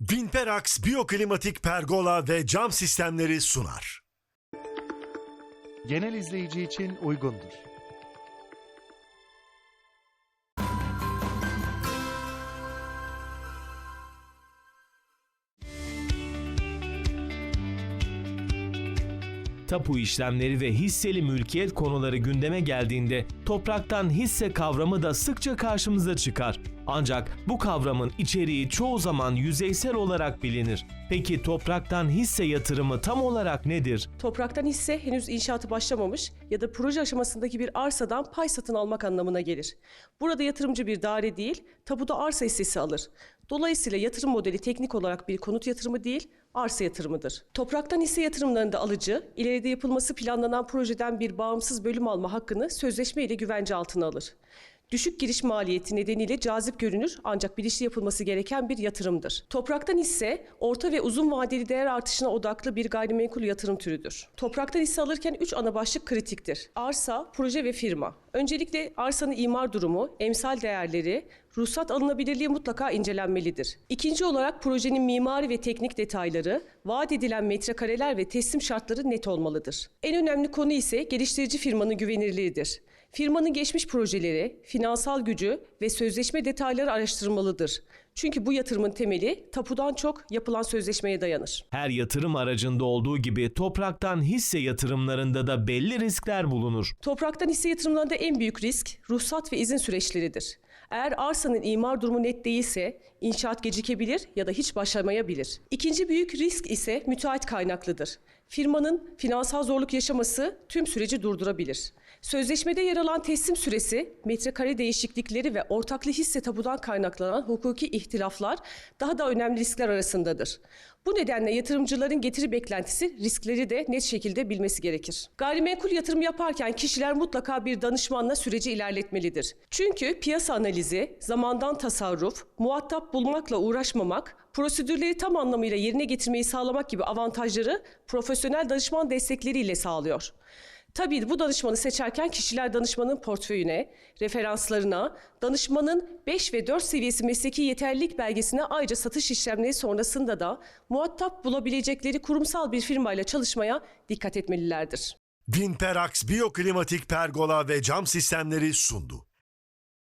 Vinperax Biyoklimatik Pergola ve Cam Sistemleri sunar. genel izleyici için uygundur. Tapu işlemleri ve hisseli mülkiyet konuları gündeme geldiğinde topraktan hisse kavramı da sıkça karşımıza çıkar. Ancak bu kavramın içeriği çoğu zaman yüzeysel olarak bilinir. Peki topraktan hisse yatırımı tam olarak nedir? Topraktan hisse henüz inşaatı başlamamış ya da proje aşamasındaki bir arsadan pay satın almak anlamına gelir. Burada yatırımcı bir daire değil, tapuda arsa hissesi alır. Dolayısıyla yatırım modeli teknik olarak bir konut yatırımı değil, arsa yatırımıdır. Topraktan hisse yatırımlarında alıcı, ileride yapılması planlanan projeden bir bağımsız bölüm alma hakkını sözleşme ile güvence altına alır. Düşük giriş maliyeti nedeniyle cazip görünür ancak bilinçli yapılması gereken bir yatırımdır. Topraktan hisse orta ve uzun vadeli değer artışına odaklı bir gayrimenkul yatırım türüdür. Topraktan hisse alırken 3 ana başlık kritiktir. Arsa, proje ve firma. Öncelikle arsanın imar durumu, emsal değerleri, ruhsat alınabilirliği mutlaka incelenmelidir. İkinci olarak projenin mimari ve teknik detayları, vaat edilen metrekareler ve teslim şartları net olmalıdır. En önemli konu ise geliştirici firmanın güvenirliğidir. Firmanın geçmiş projeleri, finansal gücü ve sözleşme detayları araştırılmalıdır. Çünkü bu yatırımın temeli tapudan çok yapılan sözleşmeye dayanır. Her yatırım aracında olduğu gibi topraktan hisse yatırımlarında da belli riskler bulunur. Topraktan hisse yatırımlarında en büyük risk ruhsat ve izin süreçleridir. Eğer arsanın imar durumu net değilse inşaat gecikebilir ya da hiç başlamayabilir. İkinci büyük risk ise müteahhit kaynaklıdır. Firmanın finansal zorluk yaşaması tüm süreci durdurabilir. Sözleşmede yer alan teslim süresi, metrekare değişiklikleri ve ortaklı hisse tapudan kaynaklanan hukuki ihtilaflar daha da önemli riskler arasındadır. Bu nedenle yatırımcıların getiri beklentisi riskleri de net şekilde bilmesi gerekir. Gayrimenkul yatırım yaparken kişiler mutlaka bir danışmanla süreci ilerletmelidir. Çünkü piyasa analizi, zamandan tasarruf, muhatap bulmakla uğraşmamak, prosedürleri tam anlamıyla yerine getirmeyi sağlamak gibi avantajları profesyonel danışman destekleriyle sağlıyor. Tabii bu danışmanı seçerken kişiler danışmanın portföyüne, referanslarına, danışmanın 5 ve 4 seviyesi mesleki yeterlilik belgesine ayrıca satış işlemleri sonrasında da muhatap bulabilecekleri kurumsal bir firmayla çalışmaya dikkat etmelilerdir. Vinperax Biyoklimatik Pergola ve Cam Sistemleri sundu.